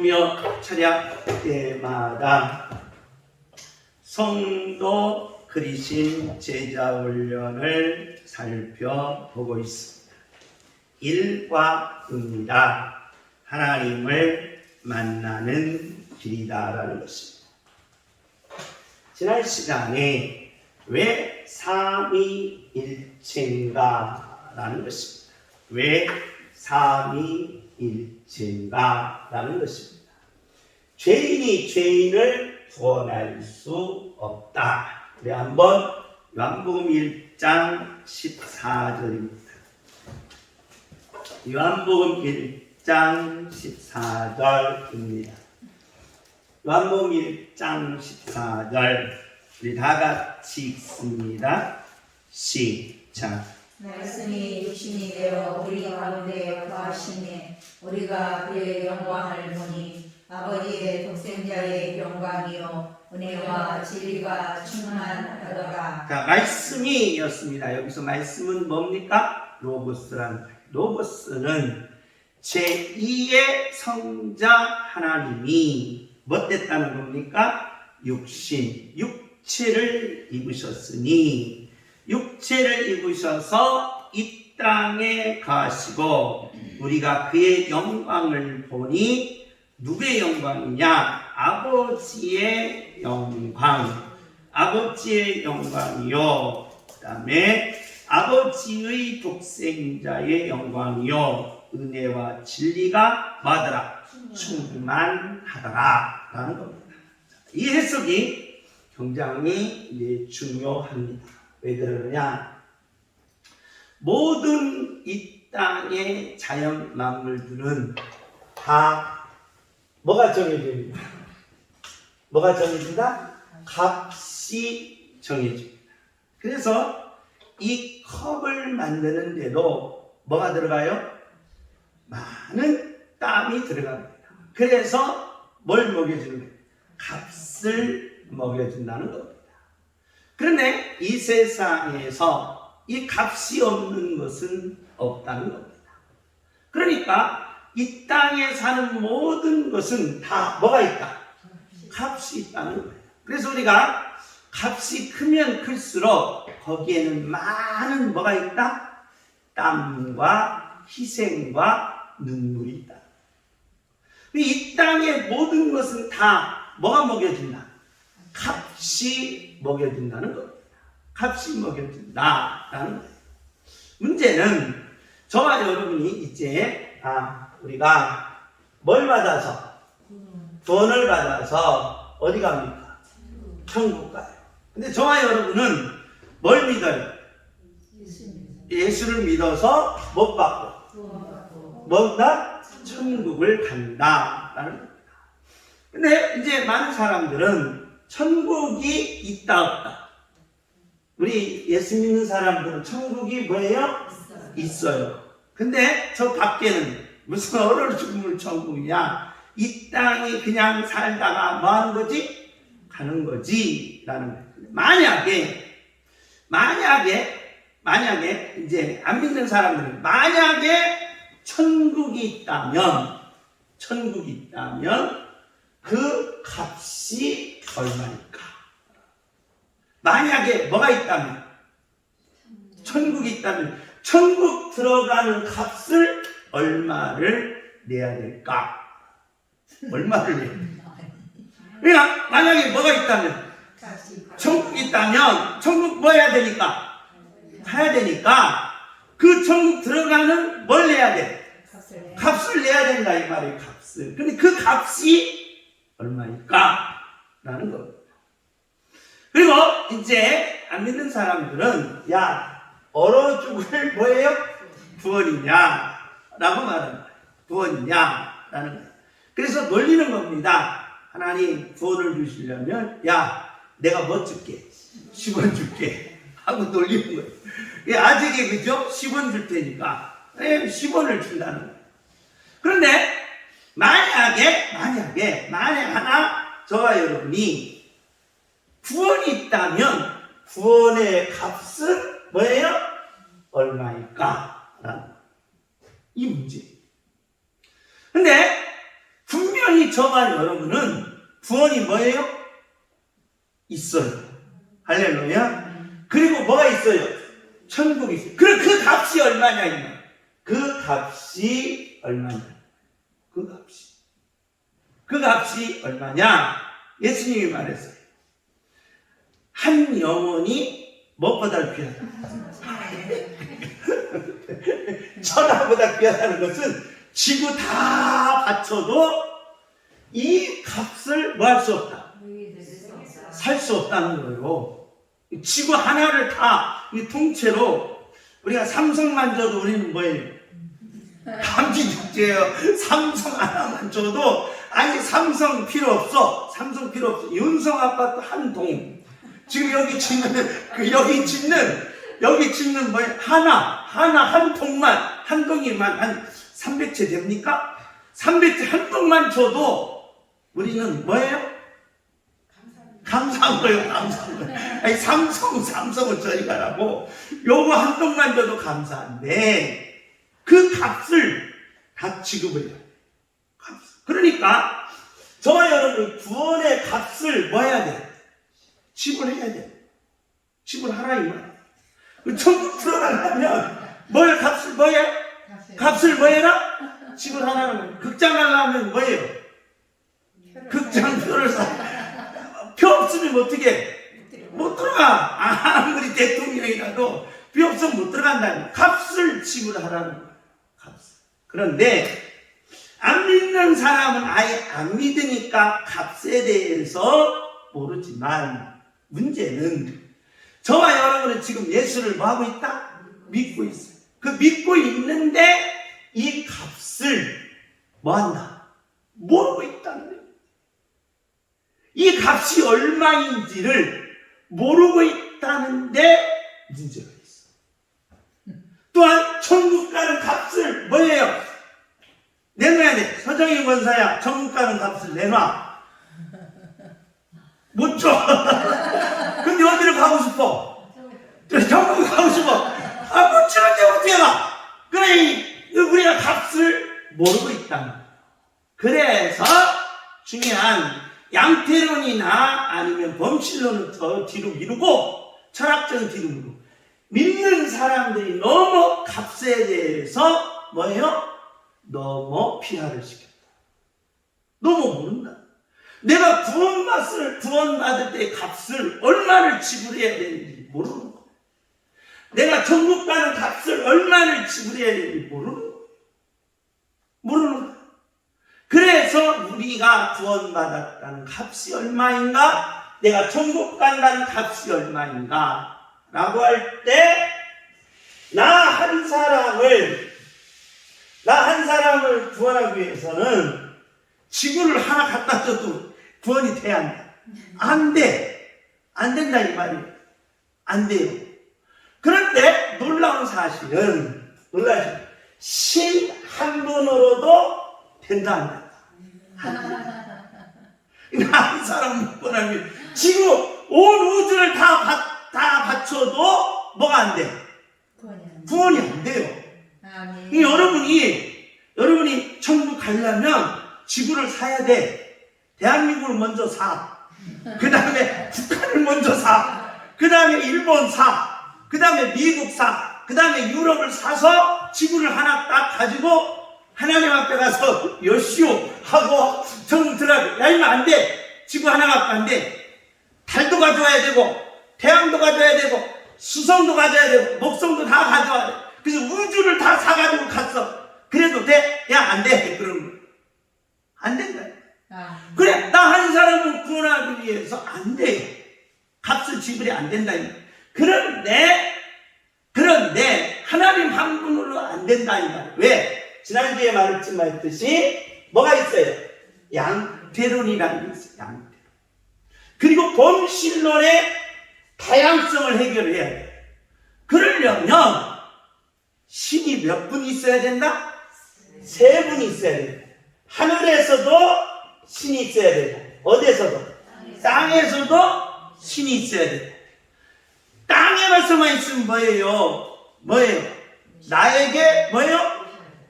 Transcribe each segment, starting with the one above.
며 철학 때마다 성도 그리신 제자 훈련을 살펴보고 있습니다. 일과 의미다. 하나님을 만나는 길이다라는 것입니다. 지난 시간에 왜 삼위일체인가라는 것입니다. 왜 삼위일체 인가라는 것입니다. 죄인이 죄인을 구원할 수 없다. 우리 한번 요한복음 1장 14절입니다. 요한복음 1장 14절입니다. 요한복음 1장 14절 우리 다 같이 읽습니다. 시작. 말씀이 육신이 되어 우리 가운데 거하시니 우리가 그의 영광을 보니 아버지의 독생자의 영광이요 은혜와 진리가 충만하더라 자, 말씀이었습니다. 여기서 말씀은 뭡니까? 거예요. 로고스는 제2의 성자 하나님이 뭐 됐다는 겁니까? 육신, 육체를 입으셨으니 육체를 입으셔서 이 땅에 가시고 우리가 그의 영광을 보니 누구의 영광이냐? 아버지의 영광. 아버지의 영광이요. 그 다음에 아버지의 독생자의 영광이요. 은혜와 진리가 마더라. 충만하더라. 라는 겁니다. 이 해석이 굉장히 이제 중요합니다. 왜 그러느냐? 모든 이 땅의 자연 만물들은 다 뭐가 정해집니다. 뭐가 정해진다? 값이 정해집니다. 그래서 이 컵을 만드는 데도 뭐가 들어가요? 많은 땀이 들어갑니다. 그래서 뭘 먹여주는 거예요? 값을 먹여준다는 겁니다. 그런데 이 세상에서 이 값이 없는 것은 없다는 겁니다. 그러니까 이 땅에 사는 모든 것은 다 뭐가 있다? 값이 있다는 거예요. 그래서 우리가 값이 크면 클수록 거기에는 많은 뭐가 있다? 땀과 희생과 눈물이 있다. 이 땅의 모든 것은 다 뭐가 먹여준다? 값이 먹여준다는 겁니다. 값이 먹여준다라는 거예요. 문제는 저와 여러분이 이제 아 우리가 뭘 받아서 돈을 받아서 어디 갑니까? 천국 가요. 근데 저와 여러분은 뭘 믿어요? 예수를 믿어서 못 받고 뭔가 천국을 간다라는 겁니다. 근데 이제 많은 사람들은 천국이 있다 없다. 우리 예수 믿는 사람들은 천국이 뭐예요? 있어요. 근데 저 밖에는 무슨 얼얼 죽물 천국이냐? 이 땅이 그냥 살다가 뭐 하는 거지? 가는 거지. 라는 거예요. 만약에, 만약에, 만약에, 이제 안 믿는 사람들은 만약에 천국이 있다면, 천국이 있다면 그 값이 얼마일까? 만약에 뭐가 있다면, 천국이 있다면, 천국 들어가는 값을 얼마를 내야 될까? 얼마를 내야 될까? 그러니까 만약에 뭐가 있다면, 천국이 있다면, 천국 뭐 해야 되니까? 가야 되니까, 그 천국 들어가는 뭘 내야 돼? 값을 내야 된다, 이 말이에요, 값을. 근데 그 값이 얼마일까? 라는 겁니다. 그리고 이제 안 믿는 사람들은, 야, 얼어 죽을 뭐예요? 구원이냐? 라고 거예요. 구원이냐? 라는 거예요. 그래서 놀리는 겁니다. 하나님 구원을 주시려면, 야, 내가 뭐 줄게? 10원 줄게. 하고 놀리는 거예요. 예, 아직에 그죠? 10원 줄 테니까. 예, 10원을 준다는 거예요. 그런데, 만약에, 만약에, 만약 하나, 저와 여러분이 구원이 있다면, 구원의 값은 뭐예요? 얼마일까? 이 문제. 근데 분명히 저와 여러분은 구원이 뭐예요? 있어요. 할렐루야. 그리고 뭐가 있어요? 천국이 있어요. 그럼 그 값이 얼마냐, 이말그 값이 얼마냐. 그 값이. 그 값이 얼마냐? 예수님이 말했어요. 한 영혼이 무엇보다 귀하다. 천하보다 귀하다는 것은 지구 다 바쳐도 이 값을 뭐 할 수 없다. 살 수 없다는 거예요. 지구 하나를 다 이 통째로 우리가 삼성만 줘도 우리는 뭐예요? 감기 죽제예요. 삼성 하나만 줘도 아니 삼성 필요 없어. 삼성 필요 없어. 윤성 아파트 한 동. 지금 여기 짓는 그 여기 짓는 여기 짓는 뭐 하나 하나 한 통만 한 동이만 한 300채 됩니까? 300채 한 동만 줘도 우리는 뭐예요? 감사한 거예요, 감사한 거예요. 아니, 삼성, 삼성은 저리 가라고. 요거 한 동만 줘도 감사한데, 그 값을 다 지급을 해요. 값. 그러니까, 저와 여러분, 구원의 값을 뭐 해야 돼? 지불해야 돼. 지불하라, 이 말. 그 천국 들어가려면, 뭘 값을 뭐 해? 값을 뭐 해라? 지불하라는 거예요. 극장 가려면 뭐예요? 극장표를 사. 표 없으면 어떻게? 못 들어가. 아무리 대통령이라도 표 없으면 못 들어간다니. 값을 지불하라는. 값을. 그런데 안 믿는 사람은 아예 안 믿으니까 값에 대해서 모르지만 문제는 저와 여러분은 지금 예수를 뭐 하고 있다? 믿고 있어요. 그 믿고 있는데 이 값을 뭐 한다? 모르고 있다는 거예요. 이 값이 얼마인지를 모르고 있다는데 문제가. 또한 천국 가는 값을 뭐예요? 내놔야 돼. 서정희 권사야, 천국 가는 값을 내놔. 못 줘. 근데 어디를 가고 싶어? 천국 가고 싶어. 아, 못 주는데 어떻게 가? 그래, 이- 우리가 값을 모르고 거야. 그래서 중요한 양태론이나 아니면 범실론은 더 뒤로 미루고 철학적인 뒤로 미루고 믿는 사람들이 너무 값에 대해서 뭐예요? 너무 피하를 시켰다. 너무 모른다. 내가 구원받을, 구원받을 때 값을 얼마를 지불해야 되는지 모르는 거. 내가 천국 가는 값을 얼마를 지불해야 되는지 모르는 거. 모르는 거. 그래서 우리가 구원받았다는 값이 얼마인가? 내가 천국 간다는 값이 얼마인가? 라고 할 때, 나 한 사람을, 나 한 사람을 구원하기 위해서는 지구를 하나 갖다 줘도 구원이 돼야 한다. 안 돼. 안 된다, 이 말이에요. 안 돼요. 그런데 놀라운 사실은, 놀라운 신 한 분으로도 된다, 안 된다. 나한 사람 못 보라면 지금 온 우주를 다, 바, 다 바쳐도 뭐가 안 돼? 구원이 안 돼요. 이 여러분이 여러분이 천국 가려면 지구를 사야 돼. 대한민국을 먼저 사. 그 다음에 북한을 먼저 사. 그 다음에 일본 사. 그 다음에 미국 사. 그 다음에 유럽을 사서 지구를 하나 딱 가지고 하나님 앞에 가서 여시오 하고 천국 들어가. 야 이거 안 돼. 지구 하나 갖고 안 돼. 달도 가져와야 되고 태양도 가져야 되고 수성도 가져야 되고 목성도 다 가져와야 돼. 그래서 우주를 다 사가지고 갔어. 그래도 돼? 야, 안 돼. 그런 거. 안 된다. 그래, 나 한 사람을 구원하기 위해서 안 돼. 값을 지불이 안 된다. 그런데, 그런데, 하나님 한 분으로 안 된다. 이 말. 왜? 지난주에 말했지만, 뭐가 있어요? 양태론이라는 게 있어요. 양태론. 그리고 범실론의 다양성을 해결해야 돼. 그러려면, 신이 몇 분 있어야 된다? 세 분이 있어야 된다. 하늘에서도 신이 있어야 된다. 어디에서도? 땅에서도 신이 있어야 된다. 땅에 말씀만 있으면 뭐예요? 뭐예요? 나에게 뭐예요?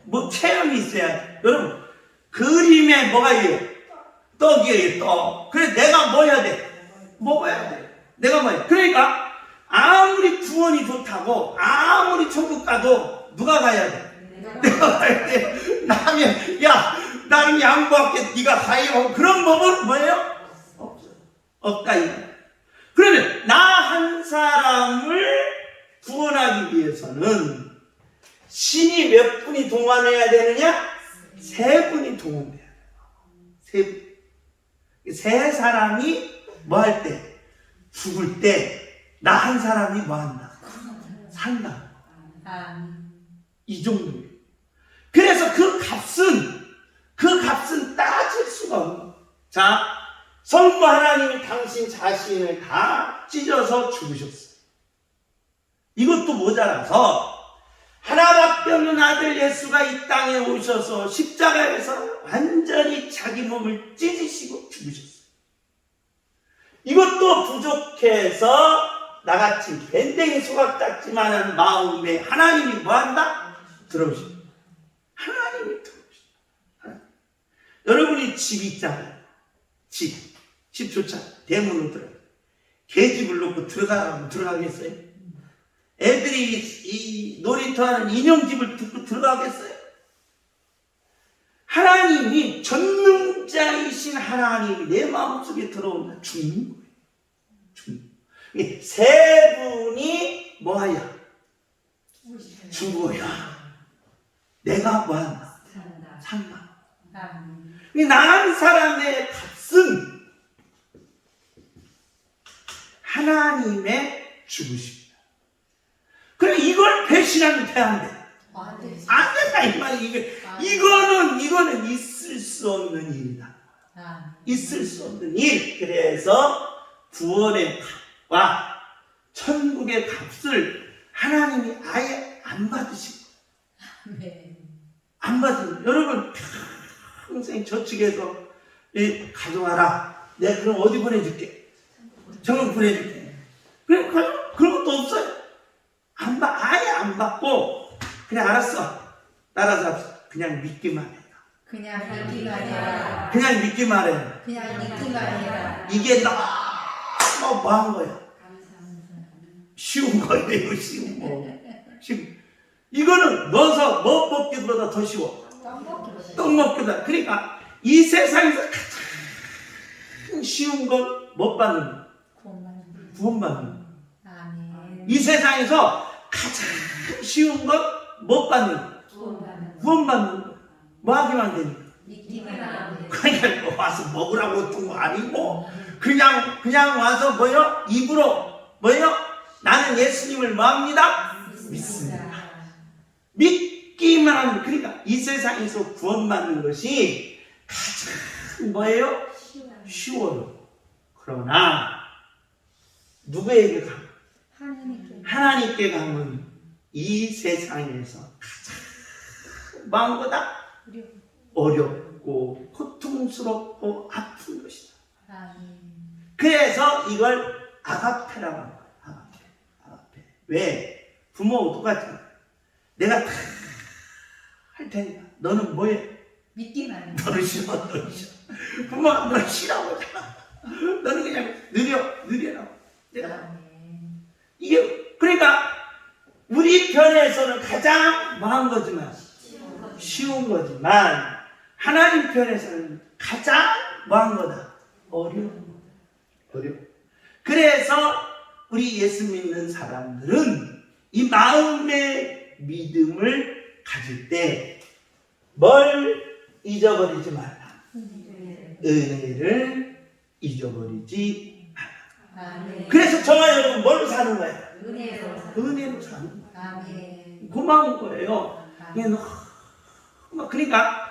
뭐 체험이 있어야 돼. 여러분, 그림에 뭐가 있어요? 떡이에요, 떡. 그래, 내가 뭐 해야 돼? 먹어야 돼. 내가 뭐 해? 그러니까, 아무리 구원이 좋다고, 아무리 천국 가도, 누가 가야 돼? 내가 가야 돼. 나면, 야, 나는 양보할게. 네가 가요. 그런 법은 뭐예요? 없어. 없다, 이거. 그러면, 나 한 사람을 구원하기 위해서는, 신이 몇 분이 동원해야 되느냐? 세 분이 동원돼야 돼요. 세 분. 세 사람이 뭐 할 때? 죽을 때, 나 한 사람이 뭐 한다? 산다. 이 정도예요. 그래서 그 값은, 그 값은 따질 수가 없는. 자, 성부 하나님이 당신 자신을 다 찢어서 죽으셨어요. 이것도 모자라서 하나밖에 없는 아들 예수가 이 땅에 오셔서 십자가에서 완전히 자기 몸을 찢으시고 죽으셨어요. 이것도 부족해서 나같이 밴댕이 소각 작지만은 마음에 하나님이 뭐한다? 들어오십니다. 하나님이 들어오십니다. 하나님. 여러분이 집 있잖아요. 집. 집 좋잖아요. 대문으로 들어가요. 개집을 놓고 들어가라면 들어가겠어요? 애들이 이 놀이터 하는 인형집을 듣고 들어가겠어요? 하나님이 전능자이신 하나님이 내 마음속에 들어온다. 죽는 거예요. 죽는 거예요. 이세 분이 뭐하야? 죽어야. 내가 뭐한다? 산다. 산다. 나한 사람의 값은 하나님의 죽으십니다. 그럼 이걸 배신하면 돼, 안 돼? 안 돼. 안 된다, 이 말이. 이게, 이거는, 이거는 있을 수 없는 일이다. 아멘. 있을 수 없는 일. 그래서 구원의 값과 천국의 값을 하나님이 아예 안 받으시고, 아멘. 안 받으시고, 여러분, 평생 저축해서 이 가져와라. 내가 그럼 어디 보내줄게? 정을 보내줄게. 그래, 그런 것도 없어요. 안 받, 아예 안 받고, 그래, 알았어. 따라서. 그냥 믿기만 해. 그냥 믿기만 해라. 그냥 믿기만 해. 그냥 믿기만 해라. 이게 너무 뭐한 거야. 쉬운 거예요, 쉬운 거. 쉬운. 이거는 넣어서 뭐 먹기보다 더 쉬워. 떡 먹기보다. 그러니까 이 세상에서 가장 쉬운 건 못 받는 거. 구원받는 거. 이 세상에서 가장 쉬운 건 못 받는 거. 구원받는. 뭐 하기만 되니까. 믿기만 하면 돼. 그냥 뭐 와서 먹으라고 준 거 아니고 그냥 그냥 와서 뭐요? 입으로 뭐요? 나는 예수님을 뭐합니다? 믿습니다. 믿기만 하면 그러니까 이 세상에서 구원받는 것이 가장 뭐예요? 쉬워요. 그러나 누구에게 가면? 하나님께. 하나님께 가면 이 세상에서 가장 마음보다 어렵고 고통스럽고 아픈 것이다. 그래서 이걸 아가페라고 하는 거야. 아가페. 아가페. 왜? 부모 똑같잖아. 내가 다 할 테니까 너는 뭐해? 믿기만 해. 너는 싫어, 너는 싫어. 부모가 너를 싫어하고 너는 그냥 느려, 느려라고. 내가 아멘. 이게 그러니까 우리 편에서는 가장 망한 거지만 쉬운 거지만 하나님 편에서는 가장 뭐한 거다. 어려운 거 어려워 그래서 우리 예수 믿는 사람들은 이 마음의 믿음을 가질 때 뭘 잊어버리지 말라. 은혜를 잊어버리지. 그래서 저와 여러분 뭘 사는 거예요? 은혜로 사- 사는 거예요. 고마운 거예요 그러니까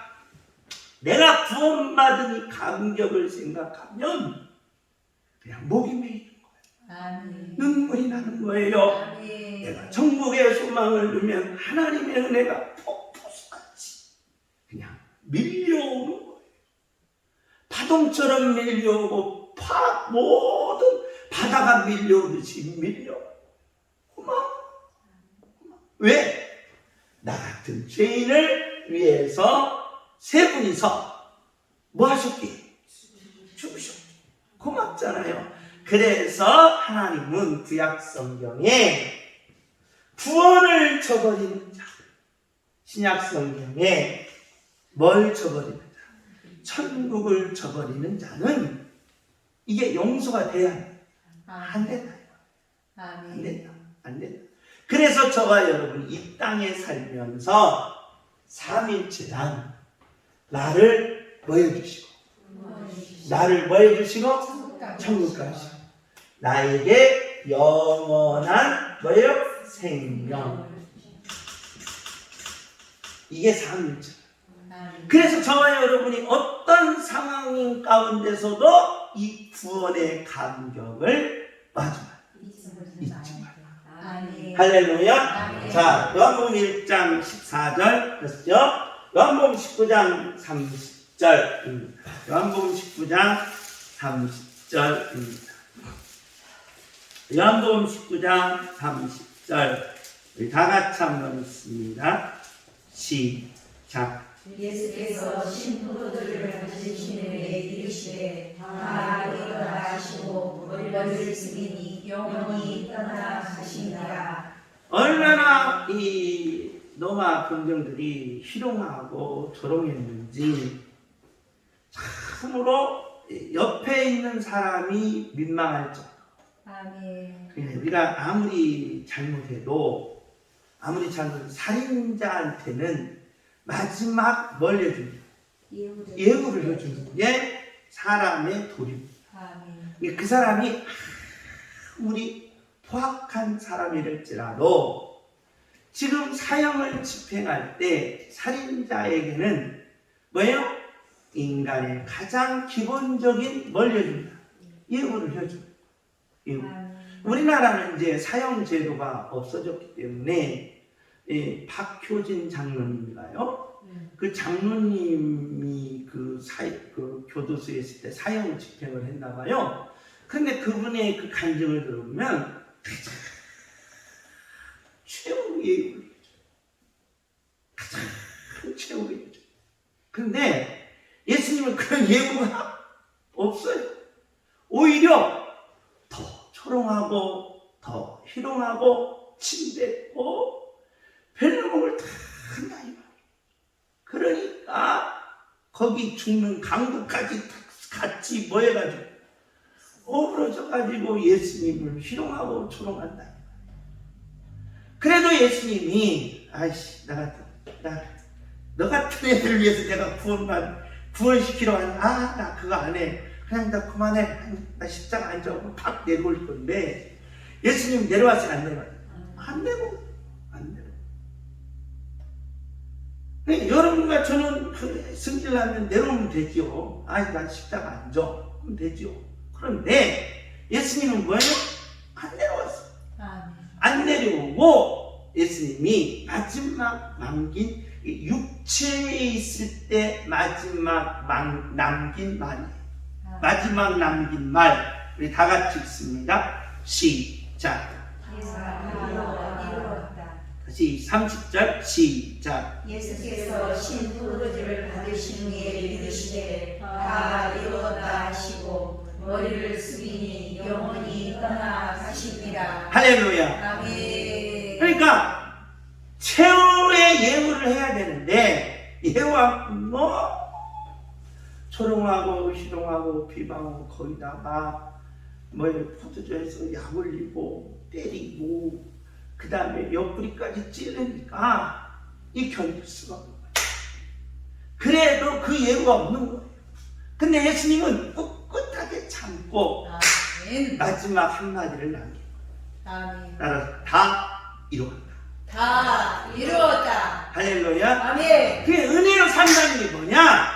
내가 구원받은 이 감격을 생각하면 그냥 목이 메이는 거예요. 눈물이 나는 거예요. 내가 천국의 소망을 두면 하나님의 은혜가 폭포수같이 그냥 밀려오는 거예요. 파동처럼 밀려오고 파 모든 바다가 밀려오듯이 밀려. 왜? 나 같은 죄인을 위해서 세 분이서 뭐 하셨기? 고맙잖아요. 그래서 하나님은 구약 성경에 구원을 저버리는 자, 신약 성경에 뭘 저버리는 자, 천국을 저버리는 자는 이게 용서가 돼야 안 된다. 안. 된다. 안 된다. 그래서 저와 여러분 이 땅에 살면서 삼일체란 나를 뭐 해주시고 나를 뭐 해주시고 천국 가시고 나에게 영원한 뭐예요? 생명 이게 아멘. 그래서 저와 여러분이 어떤 상황 가운데서도 이 구원의 감격을 마주하 잊지 아멘. 할렐루야. 자, 요한복음 1장 14절 그렇죠? 요한복음 19장 30절입니다. 요한복음 19장 30절입니다. 요한복음 19장 30절 우리 다 같이 한번 읽습니다. 시작. 예수께서 신부들을 가지시는데 이르시되 다 일어나시고 머리를 숙이니 영원히 떠나가시니라 얼마나 이 노마 검정들이 희롱하고 조롱했는지 참으로 옆에 있는 사람이 민망할 정도. 아멘. 그래, 우리가 아무리 잘못해도 아무리 잘못 살인자한테는 마지막 뭘 해주냐 예우를 해주는 게 사람의 도리. 아멘. 그 사람이 아무리 포악한 사람이랄지라도 지금 사형을 집행할 때 살인자에게는 뭐예요? 인간의 가장 기본적인 뭘 해준다? 예우를 해줘. 예우. 우리나라는 이제 사형 제도가 없어졌기 때문에 예, 박효진 장로님인가요? 그 장로님이 그, 사, 그 교도소에 있을 때 사형 집행을 했나 봐요. 근데 그분의 그 간증을 들어보면 가장 최후의 해줘요. 가장 최후의 예우. 근데 예수님은 그런 예우가 없어요. 오히려 더 초롱하고 더 희롱하고 침뱉고 별명을 다 한다 이 말이에요. 그러니까 거기 죽는 강도까지 다 같이 모여가지고 어우러져가지고 예수님을 희롱하고 말이에요. 그래도 예수님이 아이씨 나 같은 나너 같은 애들 위해서 내가 구원받 구원시키러 하는 아나 그거 안 해. 그냥 나 그만해. 나 십자가 안 져고 팍 내려올 건데 예수님 내려와서 안 내려와요. 안 내고 안 내려. 네, 여러분과 저는 그 승질나면 내려오면 되지요. 아니 난 십자가 안 져. 그럼 되지요. 그런데 예수님은 뭐예요? 안 내려왔어. 아멘. 안 내려오고 예수님이 마지막 남긴 이 육체에 있을 때 마지막 막- 남긴 말이에요. 마지막 남긴 말 우리 다 같이 읽습니다. 시작. 다시 30절 시작. 예수께서 신부들을 받으신 후에 이르시되 다 이루었다 하시고 머리를 숙이니 영원히 떠나가시니라 할렐루야. 아멘. 그러니까 최후의 예우를 해야 되는데 예우가 뭐 초롱하고 희롱하고 비방하고 거기다가 뭐 포도주에서 약 올리고 때리고 그 다음에 옆구리까지 찌르니까 이 견딜 수가 없는 거예요. 그래도 그 예우가 없는 거예요. 근데 예수님은 꿋꿋하게 참고 아멘. 마지막 한마디를 남긴 아멘. 따라서 다 이루었다. 다 이루었다. 할렐루야. 아멘. 그게 은혜로 산다는 게 뭐냐?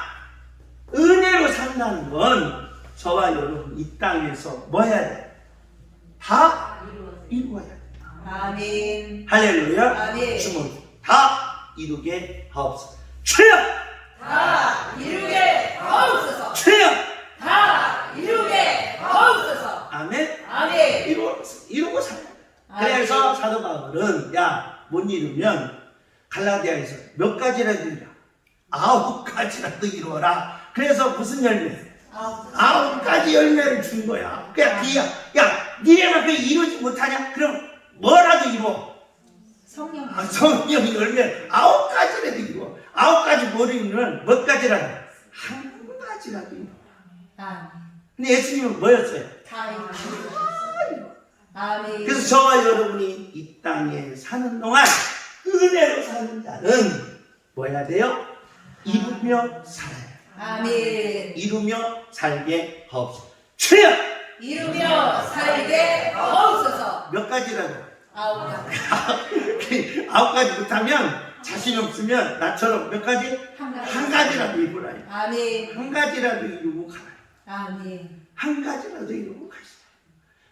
은혜로 산다는 건 저와 여러분 이 땅에서 뭐 해야 돼? 다 이루어야 돼. 아멘. 할렐루야. 아멘. 주문 다 이루게 하옵소서. 주여! 다 이루게 하옵소서. 주여! 다 이루게 하옵소서. 아멘. 아멘. 이루, 이루고 살아야 돼. 그래서 사도 바울은 야못 이루면 갈라디아에서 몇 가지라도 이루라 아홉 가지라도 이루어라 그래서 무슨 열매 아홉. 가지 열매를 준 거야. 그야 비야. 야, 니네가 그 이루지 못하냐? 그럼 뭐라도 이루어. 성령 아, 성령 열매 아홉 가지라도 이루어. 아홉 가지 뭘 이루면 몇 가지라도 한 가지라도 이루어. 근데 예수님은 뭐였어요? 다 이루셨어요 아멘 그래서 저와 여러분이 이 땅에 사는 동안 은혜로 사는 자는 뭐 해야 돼요? 이루며 살아야 돼요. 아멘 이루며 살게 하옵소서. 주여! 이루며 살게 하옵소서. 몇 가지라도. 아홉 가지 아홉 가지 못하면 자신 없으면 나처럼 몇 가지? 한 가지 한 가지라도 이루라요. 아멘 한 가지라도 이루고 가라. 아멘 한 가지라도 이루고 가시다.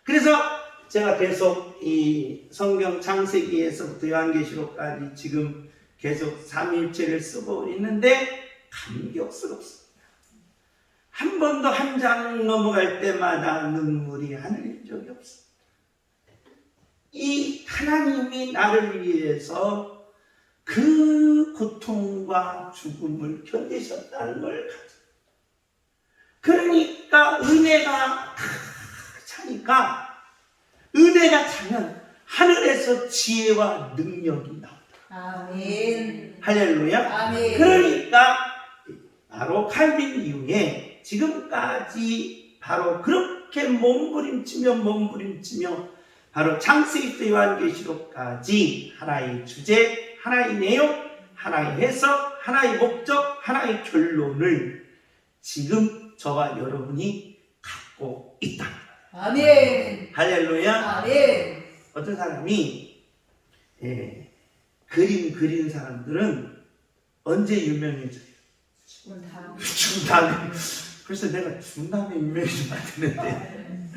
그래서 제가 계속 이 성경 창세기에서부터 요한계시록까지 지금 계속 삼일체를 쓰고 있는데 감격스럽습니다. 한 번도 한 장 넘어갈 때마다 눈물이 하늘인 적이 없습니다. 이 하나님이 나를 위해서 그 고통과 죽음을 견디셨다는 걸 가지고 그러니까 은혜가 차니까 은혜가 차면 하늘에서 지혜와 능력이 나온다. 아멘 할렐루야. 아멘 그러니까 바로 칼빈 이후에 지금까지 바로 그렇게 몸부림치며 몸부림치며 바로 창세기부터 요한계시록까지 하나의 주제, 하나의 내용, 하나의 해석, 하나의 목적, 하나의 결론을 지금 저와 여러분이 갖고 있다. 아멘 할렐루야. 아멘 어떤 사람이 예, 그림 그리는 사람들은 언제 유명해져요? 죽은 다음 죽은 다음에 그래서 내가 죽은 다음에 유명해지면 안 되는데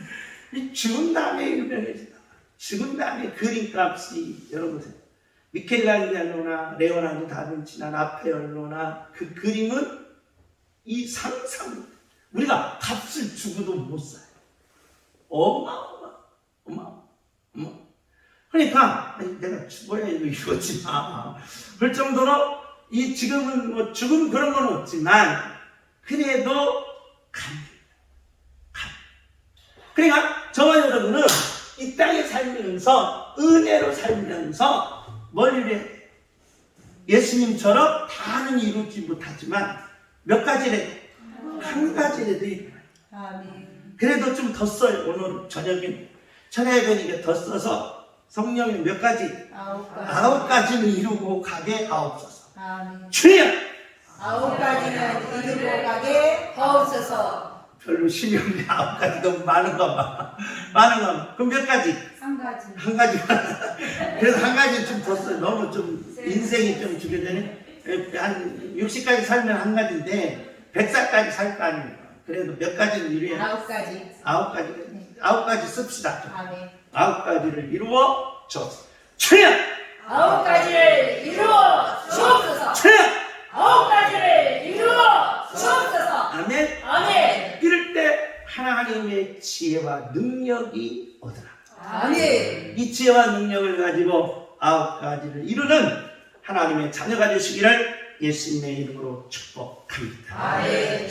이 죽은 다음에 유명해진다 죽은 다음에 그림값이 여러분 미켈란젤로나 레오나르도 다빈치나 라페얼로나 그 그림은 이 상상 우리가 값을 주고도 못 사요. 어마어마 어마 어마 어마 그러니까 아니, 내가 죽어야 이거 이거지 마 그럴 정도로 이 지금은 뭐 죽음 그런 건 없지만 그래도 감. 감. 그러니까 저와 여러분은 이 땅에 살면서 은혜로 살면서 뭘 이래 예수님처럼 다는 이루지 못하지만 몇 가지래? 한 가지라도 이루어요. 그래도 좀 더 써요 오늘 저녁에 저녁에 뵈니까 더 써서 성령이 몇 가지? 아홉 가지. 아홉 가지는 이루고 가게 하옵소서. 주여! 아홉 가지는 이루고 가게 하옵소서. 별로 힘이 없네 아홉 가지 너무 많은가 봐 많은가 봐 그럼 몇 가지? 한 가지. 한 가지만 그래서 한 가지 좀더 써요 너무 좀 인생이 좀 되네 한 60까지 살면 한 가지인데 100살까지 살 거 아닙니까 그래도 몇 가지는 이루어야? 아홉 가지. 아홉 가지. 아홉 가지 씁시다. 아멘 아홉 가지를 이루어 줬어 주여! 아홉 가지를 이루어 주옵소서. 주여! 아홉 가지를 이루어 주옵소서. 아멘. 아멘. 이럴 때 하나님의 지혜와 능력이 오더라 아멘. 이 지혜와 능력을 가지고 아홉 가지를 이루는 하나님의 자녀가 되시기를 예수님의 이름으로 축복합니다. 아멘.